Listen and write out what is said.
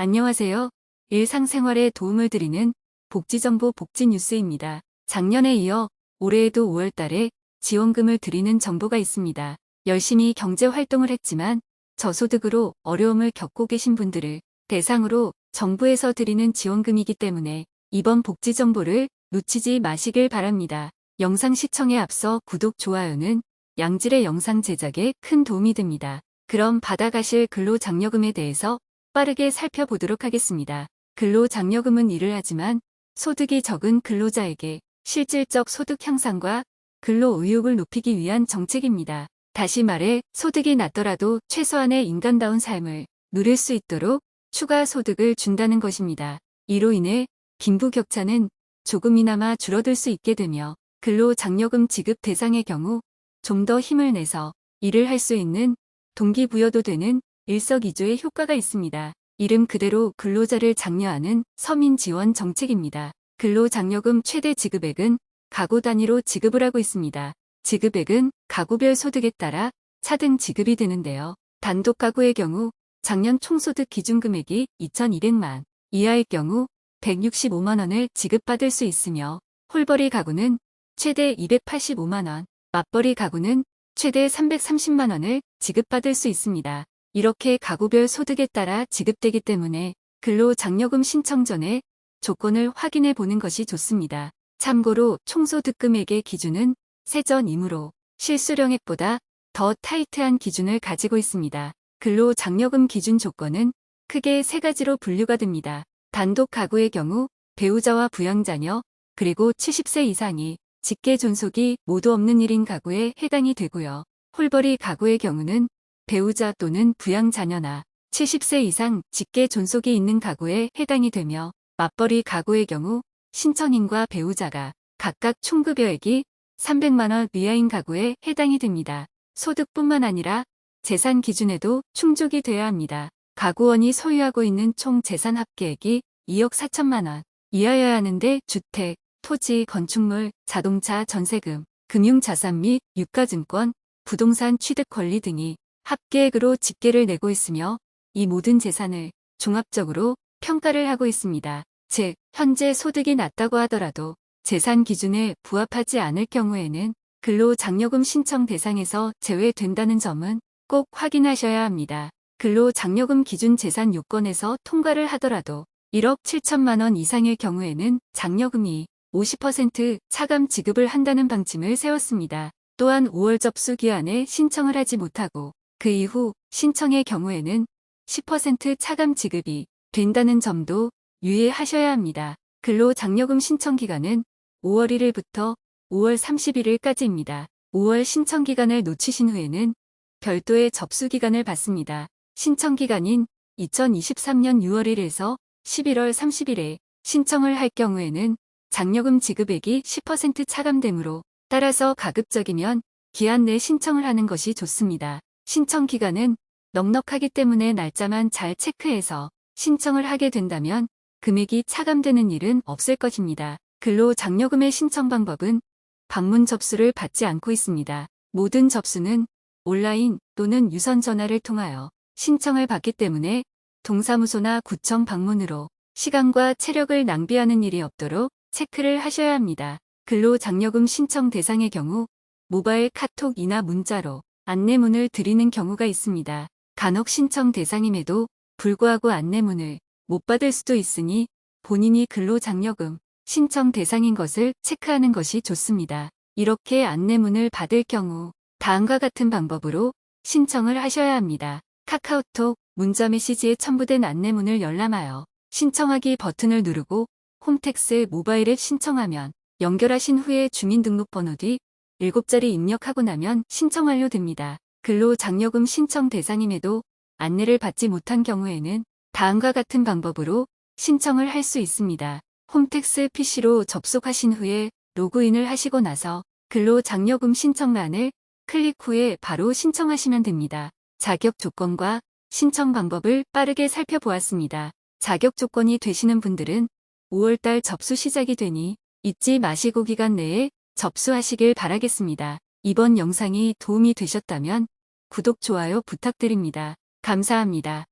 안녕하세요. 일상생활에 도움을 드리는 복지정보 복지뉴스입니다. 작년에 이어 올해에도 5월달에 지원금을 드리는 정보가 있습니다. 열심히 경제활동을 했지만 저소득으로 어려움을 겪고 계신 분들을 대상으로 정부에서 드리는 지원금이기 때문에 이번 복지정보를 놓치지 마시길 바랍니다. 영상 시청에 앞서 구독, 좋아요는 양질의 영상 제작에 큰 도움이 됩니다. 그럼 받아가실 근로장려금에 대해서 빠르게 살펴보도록 하겠습니다. 근로장려금은 일을 하지만 소득이 적은 근로자에게 실질적 소득 향상과 근로 의욕을 높이기 위한 정책입니다. 다시 말해 소득이 낮더라도 최소한의 인간다운 삶을 누릴 수 있도록 추가 소득을 준다는 것입니다. 이로 인해 빈부 격차는 조금이나마 줄어들 수 있게 되며 근로장려금 지급 대상의 경우 좀 더 힘을 내서 일을 할 수 있는 동기부여도 되는 일석이조의 효과가 있습니다. 이름 그대로 근로자를 장려하는 서민 지원 정책입니다. 근로장려금 최대 지급액은 가구 단위로 지급을 하고 있습니다. 지급액은 가구별 소득에 따라 차등 지급이 되는데요. 단독 가구의 경우 작년 총소득 기준 금액이 2,200만 이하일 경우 165만 원을 지급받을 수 있으며 홀벌이 가구는 최대 285만 원, 맞벌이 가구는 최대 330만 원을 지급받을 수 있습니다. 이렇게 가구별 소득에 따라 지급되기 때문에 근로장려금 신청 전에 조건을 확인해 보는 것이 좋습니다. 참고로 총소득 금액의 기준은 세전이므로 실수령액보다 더 타이트한 기준을 가지고 있습니다. 근로장려금 기준 조건은 크게 세 가지로 분류가 됩니다. 단독 가구의 경우 배우자와 부양자녀 그리고 70세 이상이 직계 존속이 모두 없는 1인 가구에 해당이 되고요. 홀벌이 가구의 경우는 배우자 또는 부양자녀나 70세 이상 직계 존속이 있는 가구에 해당이 되며 맞벌이 가구의 경우 신청인과 배우자가 각각 총급여액이 300만원 이하인 가구에 해당이 됩니다. 소득뿐만 아니라 재산 기준에도 충족이 되어야 합니다. 가구원이 소유하고 있는 총 재산 합계액이 2억 4천만원 이하여야 하는데 주택, 토지, 건축물, 자동차, 전세금, 금융자산 및 유가증권, 부동산 취득 권리 등이 합계액으로 집계를 내고 있으며 이 모든 재산을 종합적으로 평가를 하고 있습니다. 즉, 현재 소득이 낮다고 하더라도 재산 기준에 부합하지 않을 경우에는 근로장려금 신청 대상에서 제외된다는 점은 꼭 확인하셔야 합니다. 근로장려금 기준 재산 요건에서 통과를 하더라도 1억 7천만 원 이상일 경우에는 장려금이 50% 차감 지급을 한다는 방침을 세웠습니다. 또한 5월 접수 기한에 신청을 하지 못하고 그 이후 신청의 경우에는 10% 차감 지급이 된다는 점도 유의하셔야 합니다. 근로장려금 신청 기간은 5월 1일부터 5월 31일까지입니다. 5월 신청 기간을 놓치신 후에는 별도의 접수 기간을 받습니다. 신청 기간인 2023년 6월 1일에서 11월 30일에 신청을 할 경우에는 장려금 지급액이 10% 차감되므로 따라서 가급적이면 기한 내 신청을 하는 것이 좋습니다. 신청 기간은 넉넉하기 때문에 날짜만 잘 체크해서 신청을 하게 된다면 금액이 차감되는 일은 없을 것입니다. 근로장려금의 신청 방법은 방문 접수를 받지 않고 있습니다. 모든 접수는 온라인 또는 유선 전화를 통하여 신청을 받기 때문에 동사무소나 구청 방문으로 시간과 체력을 낭비하는 일이 없도록 체크를 하셔야 합니다. 근로장려금 신청 대상의 경우 모바일 카톡이나 문자로 안내문을 드리는 경우가 있습니다. 간혹 신청 대상임에도 불구하고 안내문을 못 받을 수도 있으니 본인이 근로장려금 신청 대상인 것을 체크하는 것이 좋습니다. 이렇게 안내문을 받을 경우 다음과 같은 방법으로 신청을 하셔야 합니다. 카카오톡, 문자 메시지에 첨부된 안내문을 열람하여 신청하기 버튼을 누르고 홈택스 모바일 앱 신청하면 연결하신 후에 주민등록번호 뒤 7자리 입력하고 나면 신청 완료됩니다. 근로 장려금 신청 대상임에도 안내를 받지 못한 경우에는 다음과 같은 방법으로 신청을 할 수 있습니다. 홈택스 PC로 접속하신 후에 로그인을 하시고 나서 근로장려금 신청란을 클릭 후에 바로 신청하시면 됩니다. 자격 조건과 신청 방법을 빠르게 살펴보았습니다. 자격 조건이 되시는 분들은 5월달 접수 시작이 되니 잊지 마시고 기간 내에 접수하시길 바라겠습니다. 이번 영상이 도움이 되셨다면 구독, 좋아요 부탁드립니다. 감사합니다.